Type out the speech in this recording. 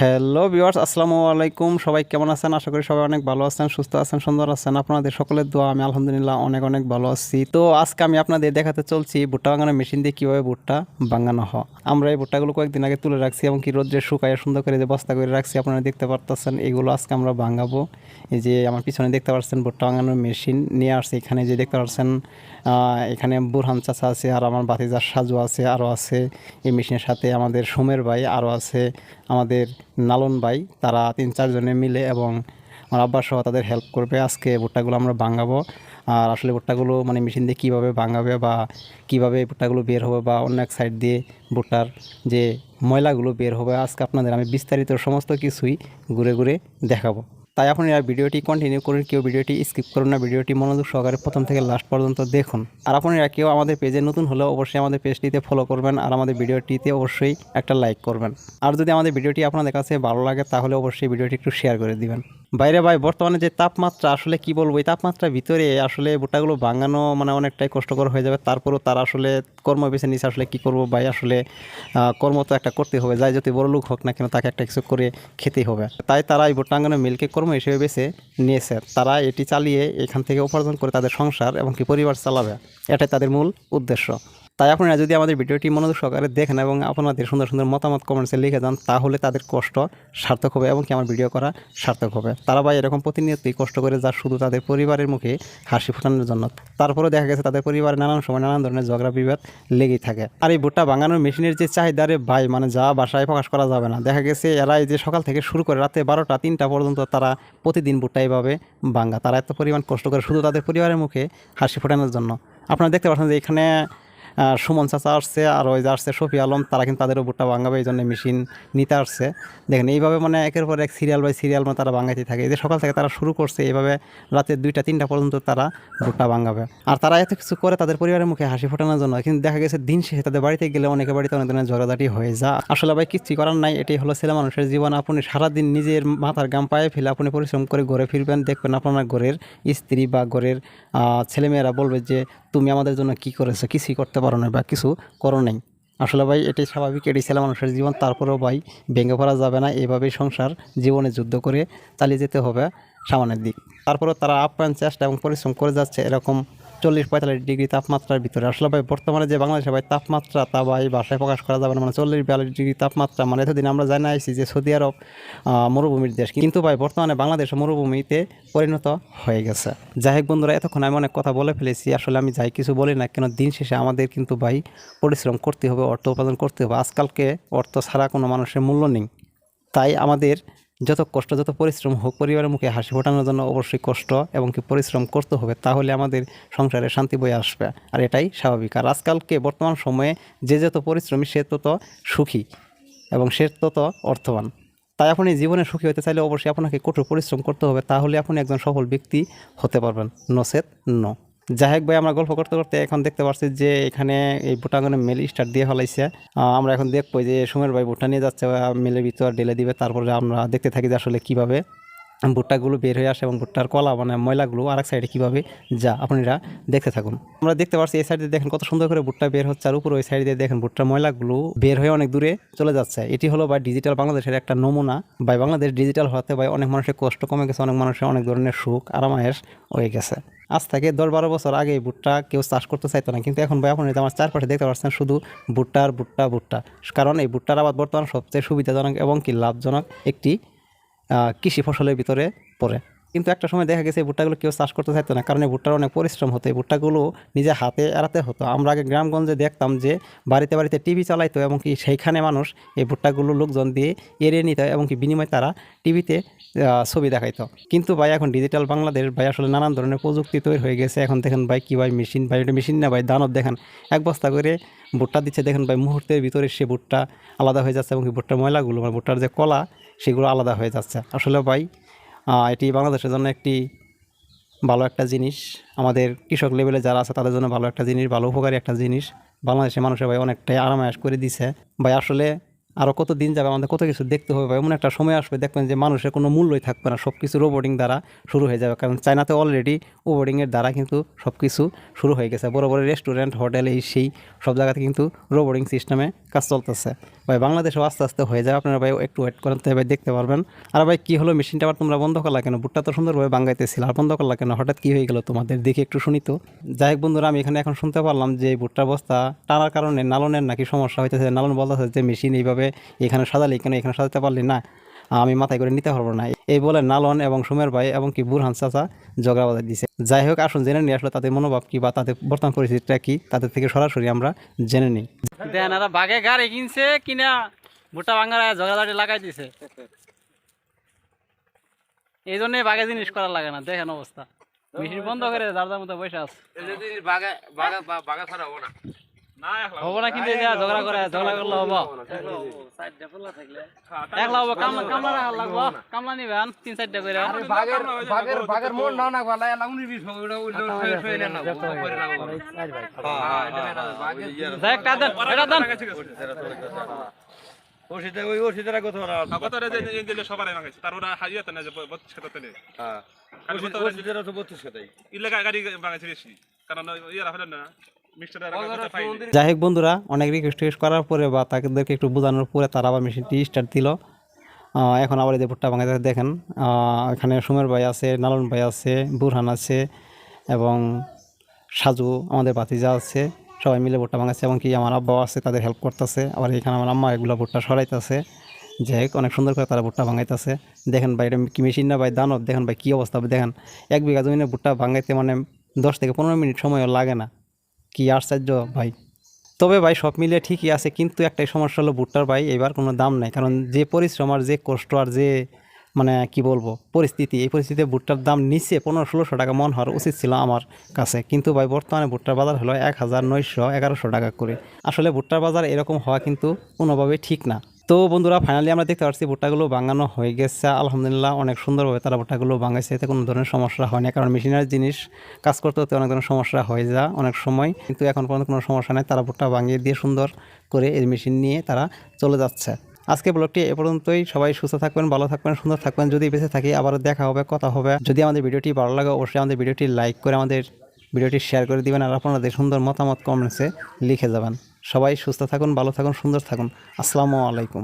Hello viewers আসসালামু আলাইকুম। সবাই কেমন আছেন? আশা করি সবাই অনেক ভালো আছেন, সুস্থ আছেন, সুন্দর আছেন। আপনাদের সকলের দোয়া, আমি আলহামদুলিল্লাহ অনেক অনেক ভালো আছি। তো আজকে আমি আপনাদের দেখাতে চলছি ভুট্টা বাঙানোর মেশিন দিয়ে কীভাবে ভুট্টা বাঙানো হয়। আমরা এই ভুট্টাগুলো কয়েকদিন আগে তুলে রাখছি এবং কি রোদ্রে শুকায় সুন্দর করে যে বস্তা করে রাখছি, আপনারা দেখতে পারতেছেন। এগুলো আজকে আমরা ভাঙাবো। এই যে আমার পিছনে দেখতে পাচ্ছেন ভুট্টা বাঙানোর মেশিন নিয়ে আসছে। এখানে যে দেখতে পাচ্ছেন এখানে বুরহান চাচা আছে, আর আমার বাতিজার সাজু আছে, আরও আছে। এই মেশিনের সাথে আমাদের সোমের ভাই, আরও আছে আমাদের নালন ভাই। তারা তিন চারজনে মিলে এবং আমার আব্বা সহ তাদের হেল্প করবে। আজকে ভুট্টাগুলো আমরা ভাঙাবো। আর আসলে ভুট্টাগুলো মানে মেশিন দিয়ে কীভাবে ভাঙাবে বা কীভাবে ভুট্টাগুলো বের হবে বা অন্য এক সাইড দিয়ে ভুট্টার যে ময়লাগুলো বের হবে, আজকে আপনাদের আমি বিস্তারিত সমস্ত কিছুই ঘুরে ঘুরে দেখাবো। তাই আপনি আপনারা ভিডিওটি কন্টিনিউ করুন কেউ ভিডিওটি স্কিপ করুন না, ভিডিওটি মনোযোগ সহকারে প্রথম থেকে লাস্ট পর্যন্ত দেখুন। আর আপনারা কেউ আমাদের পেজে নতুন হলে অবশ্যই আমাদের পেজটিতে ফলো করবেন আর আমাদের ভিডিওটিতে অবশ্যই একটা লাইক করবেন। আর যদি আমাদের ভিডিওটি আপনাদের কাছে ভালো লাগে তাহলে অবশ্যই ভিডিওটি একটু শেয়ার করে দিবেন। বাইরে ভাই, বর্তমানে যে তাপমাত্রা, আসলে কি বলব, এই তাপমাত্রার ভিতরে আসলে ভুট্টাগুলো ভাঙানো মানে অনেকটাই কষ্টকর হয়ে যাবে। তারপরেও তারা আসলে কর্ম বেছে নিচ্ছে আসলে কি করব ভাই, আসলে কর্ম তো একটা করতে হবে, যাই যদি বড় লোক হোক না কেন, তাকে একটা কিছু করে খেতেই হবে। তাই তারা এই ভুট্টাঙ্গনের মিলকে কর্ম হিসেবে বেছে নিয়েছে। তারা এটি চালিয়ে এখান থেকে উপার্জন করে তাদের সংসার এবং কি পরিবার চালাবে, এটাই তাদের মূল উদ্দেশ্য। তাই আপনারা যদি আমাদের ভিডিওটি মনোযোগ সহকারে দেখেন এবং আপনাদের সুন্দর সুন্দর মতামত কমেন্টসে লিখে যান তাহলে তাদের কষ্ট সার্থক হবে এবং কি আমার ভিডিও করা সার্থক হবে। তারা ভাই এরকম প্রতিনিয়তই কষ্ট করে যা শুধু তাদের পরিবারের মুখে হাসি ফোটানোর জন্য। তারপরে দেখা গেছে তাদের পরিবারে নানান সময় নানান ধরনের ঝগড়া, বিবাদ লেগেই থাকে। আর এই ভুট্টা বাঙানোর মেশিনের যে চাহিদারে ভাই মানে যা বাসায় প্রকাশ করা যাবে না। দেখা গেছে এরা যে সকাল থেকে শুরু করে রাতে বারোটা, তিনটা পর্যন্ত তারা প্রতিদিন ভুট্টা এইভাবে বাঙ্গা তারা এত পরিমাণ কষ্ট করে শুধু তাদের পরিবারের মুখে হাসি ফোটানোর জন্য। আপনারা দেখতে পাচ্ছেন যে এখানে সুমন চাচা আসছে আর ওই যে আসছে শফি আলম, তারা কিন্তু তাদেরও ভুট্টা ভাঙাবে, এই জন্য মেশিন নিতে আসছে। দেখেন, এইভাবে মানে একের পর এক সিরিয়াল বাই সিরিয়াল মানে তারা ভাঙাইতে থাকে। এই যে সকাল থেকে তারা শুরু করছে, এইভাবে রাতে দুইটা, তিনটা পর্যন্ত তারা ভুট্টা ভাঙাবে। আর তারা এত কিছু করে তাদের পরিবারের মুখে হাসি ফোটানোর জন্য, কিন্তু দেখা গেছে দিন শেষে তাদের বাড়িতে গেলে অনেকে বাড়িতে অনেক ধরনের ঝগড়াঝাটি হয়ে যা আসলে ভাই কিচ্ছু করার নাই, এটাই হলো ছেলে মানুষের জীবন। আপনি সারাদিন নিজের মাথার গাম পায়ে ফেলে আপনি পরিশ্রম করে ঘরে ফিরবেন, দেখবেন আপনার ঘরের স্ত্রী বা ঘরের ছেলেমেয়েরা বলবে যে তুমি আমাদের জন্য কি করেছ, কিছুই করতে পারো না বা কিছু করো নাই। আসলে ভাই, এটাই স্বাভাবিক, এটাই ছেলে মানুষের জীবন। তারপরেও ভাই, ভেঙে পড়া যাবে না। এভাবেই সংসার, জীবনে যুদ্ধ করে চালিয়ে যেতে হবে সামনের দিক। তারপরেও তারা আপ্রাণ চেষ্টা এবং পরিশ্রম করে যাচ্ছে এরকম চল্লিশ পঁয়তাল্লিশ ডিগ্রি তাপমাত্রার ভিতরে। আসলে ভাই, বর্তমানে যে বাংলাদেশে ভাই, তাপমাত্রা তা ভাই বাসায় প্রকাশ করা যাবে না। মানে চল্লিশ বিয়াল্লিশ ডিগ্রি তাপমাত্রা মানে এতদিন আমরা জানি আইছি যে সৌদি আরব মরুভূমির দেশ। কিন্তু ভাই, বর্তমানে বাংলাদেশ মরুভূমিতে পরিণত হয়ে গেছে। যাই হোক বন্ধুরা, এতক্ষণ আমি অনেক কথা বলে ফেলেছি। আসলে আমি যাই কিছু বলি না কেন, দিন শেষে আমাদের কিন্তু ভাই পরিশ্রম করতে হবে, অর্থ উপার্জন করতে হবে। আজকালকে অর্থ ছাড়া কোনো মানুষের মূল্য নেই। তাই আমাদের যত কষ্ট, যত পরিশ্রম হোক, পরিবারের মুখে হাসি ফোটানোর জন্য অবশ্যই কষ্ট এবং কি পরিশ্রম করতে হবে, তাহলে আমাদের সংসারে শান্তি বয়ে আসবে। আর এটাই স্বাভাবিক। আর আজকালকে বর্তমান সময়ে যে যত পরিশ্রমী, সে তত সুখী এবং সে তত অর্থবান। তাই আপনি জীবনে সুখী হতে চাইলে অবশ্যই আপনাকে কঠোর পরিশ্রম করতে হবে, তাহলে আপনি একজন সফল ব্যক্তি হতে পারবেন। নসেত ন। যাই হোক ভাই, আমরা গল্প করতে করতে এখন দেখতে পাচ্ছি যে এখানে এই ভুটাঙ্গনে মেল স্টার্ট দিয়ে ফেলাইছে। আমরা এখন দেখব যে সুমের ভাই ভুটা নিয়ে যাচ্ছে মেলের ভিতর ঢেলে দিবে, তারপরে আমরা দেখতে থাকি যে আসলে কীভাবে। ভুট্টাগুলো বের হয়ে আসে এবং ভুট্টার কলা মানে ময়লাগুলো আরেক সাইডে কীভাবে যা আপনারা দেখতে থাকুন। আমরা দেখতে পাচ্ছি এই সাইডে দেখেন কত সুন্দর করে ভুট্টা বের হচ্ছে আর উপরে ওই সাইডে দেখেন ভুট্টার ময়লাগুলো বের হয়ে অনেক দূরে চলে যাচ্ছে। এটি হলো বা ডিজিটাল বাংলাদেশের একটা নমুনা। বা বাংলাদেশ ডিজিটাল হতে ভাই অনেক মানুষের কষ্ট কমে গেছে, অনেক মানুষের অনেক ধরনের সুখ আরামায়েশ হয়ে গেছে। আজ থেকে দশ বারো বছর আগে ভুট্টা কেউ চাষ করতে চাইতো না, কিন্তু এখন ভাই আপনি আমার চারপাশে দেখতে পাচ্ছেন শুধু ভুট্টা আর ভুট্টা ভুট্টা। কারণ এই ভুট্টার আবাদ বর্তমান সবচেয়ে সুবিধাজনক এবং কি লাভজনক একটি কৃষি ফসলের ভিতরে পড়ে। কিন্তু একটা সময় দেখা গেছে ভুট্টাগুলো কেউ চাষ করতে চাইতো না, কারণ ভুট্টার অনেক পরিশ্রম হতো, এই ভুট্টাগুলো নিজে হাতে এড়াতে হতো। আমরা আগে গ্রামগঞ্জে দেখতাম যে বাড়িতে বাড়িতে টিভি চালাইতো এবং কি সেইখানে মানুষ এই ভুট্টাগুলো লোকজন দিয়ে এড়িয়ে নিত এবং কি বিনিময়ে তারা টিভিতে ছবি দেখাইতো। কিন্তু ভাই এখন ডিজিটাল বাংলাদেশ ভাই আসলে নানান ধরনের প্রযুক্তি তৈরি হয়ে গেছে। এখন দেখেন ভাই কী ভাই মেশিন, ভাই এটা মেশিন না ভাই, দানব দেখেন। এক বস্তা করে ভুট্টা দিচ্ছে, দেখেন ভাই মুহূর্তের ভিতরে সে ভুট্টা আলাদা হয়ে যাচ্ছে এবং ভুট্টার ময়লাগুলো মানে ভুট্টার যে কলা, সেগুলো আলাদা হয়ে যাচ্ছে। আসলে ভাই এটি বাংলাদেশের জন্য একটি ভালো একটা জিনিস। আমাদের কৃষক লেভেলে যারা আছে, তাদের জন্য ভালো একটা জিনিস, ভালো উপকারী একটা জিনিস। বাংলাদেশের মানুষের ভাই অনেকটাই আরামায়াস করে দিছে। ভাই, আসলে আরও কত দিন যাবে, আমাদের কত কিছু দেখতে হবে এমন একটা সময় আসবে, দেখবেন যে মানুষের কোনো মূল্যই থাকবে না। সব কিছু রোবোটিং দ্বারা শুরু হয়ে যাবে। কারণ চায়নাতে অলরেডি রোবোটিংয়ের দ্বারা কিন্তু সব কিছু শুরু হয়ে গেছে। বড় বড় রেস্টুরেন্ট হোটেল এই সেই সব জায়গাতে কিন্তু রোবোটিং সিস্টেমে কাজ চলতেছে। ভাই, বাংলাদেশেও আস্তে আস্তে হয়ে যাবে আপনারা ভাই একটু ওয়েট করেন, তো ভাই দেখতে পারবেন। আর ভাই, কী হলো? মেশিনটা আবার তোমরা বন্ধ করলা কেন? বুটটা তো সুন্দরভাবে বাঙ্গাইতেছিল আর বন্ধ করলা কেন? হঠাৎ কী হয়ে গেলো তোমাদের? দেখে একটু শুনি তো। যাই হোক বন্ধুরা, আমি এখানে এখন শুনতে পারলাম যে ভুট্টার বস্তা টানার কারণে নালনের নাকি সমস্যা হইতেছে। নালন বলতেছে যে মেশিন এইভাবে এখানে সাজালি কেন? এখানে সাজাতে পারলি না। আমি মাথায় করে নিতে পারব না। এই বলে নালন এবং সুমের ভাই এবং কি বুরহান চাচা ঝগড়া বাজার দিছে। যাই হোক আসুন জেনে নিয়ে আসলে তাদের মনোভাব কি বা তাদের বর্তমান পরিস্থিতিটা কি তাদের থেকে সরাসরি আমরা জেনে নিই। এরা বাঘে গাড়ি কিনছে কিনা ভুট্টা ভাঙার ঝগড়াঝাটি লাগাই দিছে। এই জন্যই বাঘে জিনিস করা লাগে না দেখেন অবস্থা। মেশিন বন্ধ করে যার যার মতো বসে আছে। হব না। কিন্তু এই যে ঝগড়া করে ঝগড়া করলে হব একলা হব কামলা লাগবো কামলা নিবেন তিন চারটা করে এটা দেন সবার তার ওরা হাজিয়াতে না যে বত্রিশ গাড়ি বেশি কারণ ইয়ারা হলেন না যাই হোক বন্ধুরা অনেক রিকোয়েস্ট টিকোয়েস্ট করার পরে বা তাদেরকে একটু বোঝানোর পরে তারা আবার মেশিনটি স্টার্ট দিল। এখন আবার এই যে ভুট্টা ভাঙাতে দেখেন এখানে সুমের ভাই আছে নালন ভাই আছে বুরহান আছে এবং সাজু আমাদের বাতিজা আছে সবাই মিলে ভুট্টা ভাঙাচ্ছে এবং কি আমার আব্বাও আছে তাদের হেল্প করতেছে। আবার এখানে আমার আম্মা এগুলো ভুট্টা সরাইতেছে। যাই হোক অনেক সুন্দর করে তারা ভুট্টা ভাঙাইতেছে। দেখেন ভাই এটা কি মেশিন না ভাই? দানব দেখেন ভাই কী অবস্থা? হবে দেখেন এক বিঘা জমিনে ভুট্টা ভাঙাইতে মানে দশ থেকে পনেরো মিনিট সময়ও লাগে না। কি আশ্চর্য ভাই। তবে ভাই সব মিলিয়ে ঠিকই আছে, কিন্তু একটাই সমস্যা হলো ভুট্টার ভাই এবার কোনো দাম নাই, কারণ যে পরিশ্রম আর যে কষ্ট আর যে মানে কি বলব, পরিস্থিতি, এই পরিস্থিতিতে ভুট্টার দাম নিচে পনেরো ষোলোশো টাকা মন হওয়ার উচিত ছিল আমার কাছে। কিন্তু ভাই বর্তমানে ভুট্টার বাজার হলো এক হাজার নয়শো এগারোশো টাকা করে। আসলে ভুট্টার বাজার এরকম হওয়া কিন্তু কোনোভাবেই ঠিক না। তো বন্ধুরা ফাইনালি আমরা দেখতে পাচ্ছি ভুট্টাগুলো বাঙানো হয়ে গেছে। আলহামদুলিল্লাহ অনেক সুন্দরভাবে তারা ভুট্টাগুলো বাঙাইছে এতে কোনো ধরনের সমস্যা হয় না, কারণ মেশিনারি জিনিস কাজ করতে করতে অনেক ধরনের সমস্যা হয়ে যায় অনেক সময়। কিন্তু এখন পর্যন্ত কোনো সমস্যা নেই, তারা ভুট্টা বাঙিয়ে দিয়ে সুন্দর করে এই মেশিন নিয়ে তারা চলে যাচ্ছে। আজকে ব্লগটি এ পর্যন্তই। সবাই সুস্থ থাকবেন, ভালো থাকবেন, সুন্দর থাকবেন। যদি বেঁচে থাকি, আবারও দেখা হবে, কথা হবে। যদি আমাদের ভিডিওটি ভালো লাগে, অবশ্যই আমাদের ভিডিওটি লাইক করে আমাদের ভিডিওটি শেয়ার করে দিবেন। আর আপনাদের সুন্দর মতামত কমেন্টসে লিখে যাবেন। সবাই সুস্থ থাকুন ভালো থাকুন সুন্দর থাকুন। আসসালামু আলাইকুম।